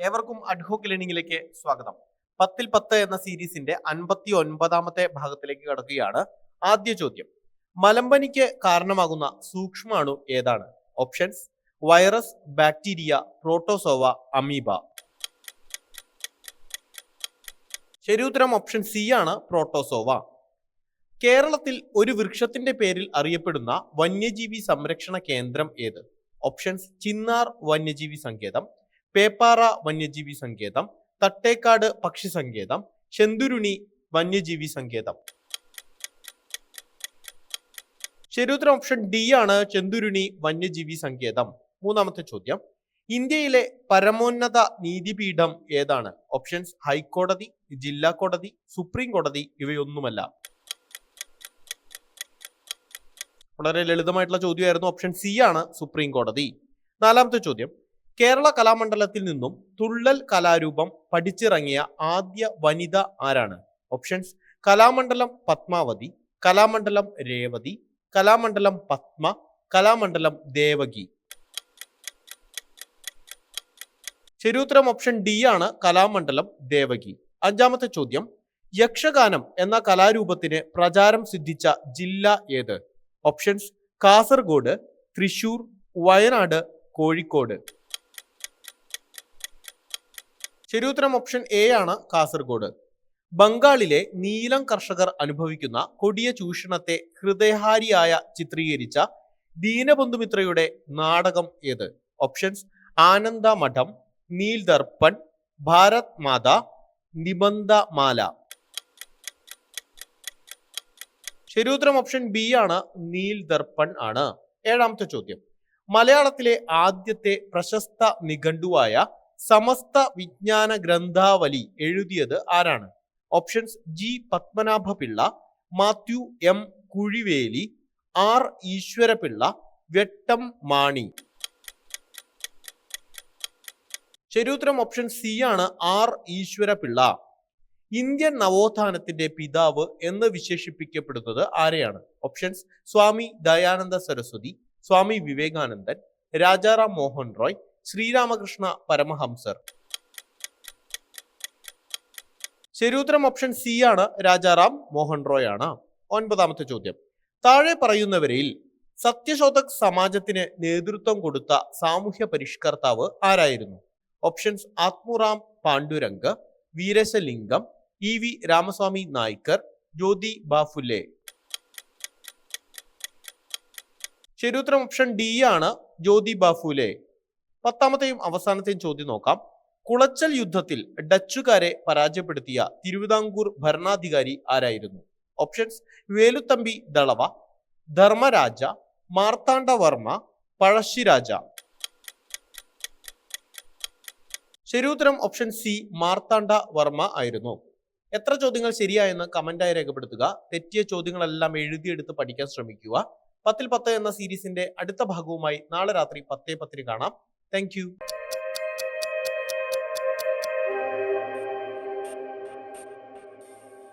ഏവർക്കും അഡ്ഹോക്ക് ലേണിംഗിലേക്ക് സ്വാഗതം. പത്തിൽ പത്ത് എന്ന സീരീസിന്റെ അൻപത്തി ഒൻപതാമത്തെ ഭാഗത്തിലേക്ക് കടക്കുകയാണ് ആദ്യ ചോദ്യം. മലമ്പനിക്ക് കാരണമാകുന്ന സൂക്ഷ്മാണു ഏതാണ്? Options virus bacteria protozoa amoeba. ശരിയുത്തരം ഓപ്ഷൻ സി ആണ് പ്രോട്ടോസോവ. കേരളത്തിൽ ഒരു വൃക്ഷത്തിന്റെ പേരിൽ അറിയപ്പെടുന്ന വന്യജീവി സംരക്ഷണ കേന്ദ്രം ഏത്? ഓപ്ഷൻസ് ചിന്നാർ വന്യജീവി സങ്കേതം. പേപ്പാറ വന്യജീവി സങ്കേതം തട്ടേക്കാട് പക്ഷി സങ്കേതം ചെന്തുരുണി വന്യജീവി സങ്കേതം. ശരിയുത്തരം ഓപ്ഷൻ ഡി ആണ് ചെന്തുരുണി വന്യജീവി സങ്കേതം. മൂന്നാമത്തെ ചോദ്യം. ഇന്ത്യയിലെ പരമോന്നത നീതിപീഠം ഏതാണ്? ഓപ്ഷൻസ് ഹൈക്കോടതി ജില്ലാ കോടതി സുപ്രീം കോടതി ഇവയൊന്നുമല്ല. വളരെ ലളിതമായിട്ടുള്ള ചോദ്യമായിരുന്നു. ഓപ്ഷൻ സി ആണ് സുപ്രീം കോടതി. നാലാമത്തെ ചോദ്യം. കേരള കലാമണ്ഡലത്തിൽ നിന്നും തുള്ളൽ കലാരൂപം പഠിച്ചിറങ്ങിയ ആദ്യ വനിത ആരാണ്? ഓപ്ഷൻസ് കലാമണ്ഡലം പത്മാവതി കലാമണ്ഡലം രേവതി കലാമണ്ഡലം പത്മ കലാമണ്ഡലം ദേവകി. ശരിയുത്തരം ഓപ്ഷൻ ഡി ആണ് കലാമണ്ഡലം ദേവകി. അഞ്ചാമത്തെ ചോദ്യം യക്ഷഗാനം എന്ന കലാരൂപത്തിന് പ്രചാരം സിദ്ധിച്ച ജില്ല ഏത്? ഓപ്ഷൻസ് കാസർഗോഡ് തൃശൂർ വയനാട് കോഴിക്കോട്. ശരിയുത്തരം ഓപ്ഷൻ എ ആണ് കാസർഗോഡ്. ബംഗാളിലെ നീലം കർഷകർ അനുഭവിക്കുന്ന കൊടിയ ചൂഷണത്തെ ഹൃദയഹാരിയായ ചിത്രീകരിച്ച ദീനബന്ധുമിത്രയുടെ നാടകം ഏത്? ഓപ്ഷൻസ് ആനന്ദ മഠം നീൽ ദർപ്പൺ ഭാരത് മാത നിബന്ധ മാല. ശരിയുത്തരം ഓപ്ഷൻ ബി ആണ് നീൽ ദർപ്പൺ ആണ്. ഏഴാമത്തെ ചോദ്യം. മലയാളത്തിലെ ആദ്യത്തെ പ്രശസ്ത നിഘണ്ടുവായ സമസ്ത വിജ്ഞാന ഗ്രന്ഥാവലി എഴുതിയത് ആരാണ്? Options G Padmanabha Pillai Mathew M Kuzhiveli R Eswarapillai Vettam Mani. ശരിയുത്തരം ഓപ്ഷൻ സി ആണ് ആർ ഈശ്വരപിള്ള. ഇന്ത്യൻ നവോത്ഥാനത്തിന്റെ പിതാവ് എന്ന് വിശേഷിപ്പിക്കപ്പെടുന്നത് ആരെയാണ്? ഓപ്ഷൻസ് സ്വാമി ദയാനന്ദ സരസ്വതി സ്വാമി വിവേകാനന്ദൻ രാജാറാം മോഹൻ റോയ് ശ്രീരാമകൃഷ്ണ പരമഹംസർ. ശരിയുത്തരം ഓപ്ഷൻ സി ആണ് രാജാറാം മോഹൻ റോയ് ആണ്. ഒൻപതാമത്തെ ചോദ്യം. താഴെ പറയുന്നവരിൽ സത്യശോധക് സമാജത്തിന് നേതൃത്വം കൊടുത്ത സാമൂഹ്യ പരിഷ്കർത്താവ് ആരായിരുന്നു? Options Atmaram Pandurang Veeresalingam E V Ramaswamy Naicker Jyoti Baphule. ശരിയുത്തരം ഓപ്ഷൻ ഡി ആണ് ജ്യോതി ബാഫുലെ. പത്താമത്തെയും അവസാനത്തെയും ചോദ്യം നോക്കാം. കുളച്ചൽ യുദ്ധത്തിൽ ഡച്ചുകാരെ പരാജയപ്പെടുത്തിയ തിരുവിതാംകൂർ ഭരണാധികാരി ആരായിരുന്നു? ഓപ്ഷൻസ് വേലുത്തമ്പി ദളവ ധർമ്മരാജ മാർത്താണ്ഡവർമ്മ പഴശ്ശിരാജ. ശരിയുത്തരം ഓപ്ഷൻ സി മാർത്താണ്ഡ വർമ്മ ആയിരുന്നു. എത്ര ചോദ്യങ്ങൾ ശരിയായെന്ന് കമന്റായി രേഖപ്പെടുത്തുക. തെറ്റിയ ചോദ്യങ്ങളെല്ലാം എഴുതിയെടുത്ത് പഠിക്കാൻ ശ്രമിക്കുക. പത്തിൽ പത്ത് എന്ന സീരീസിന്റെ അടുത്ത ഭാഗവുമായി നാളെ രാത്രി പത്തേ പത്തിന് കാണാം. Thank you.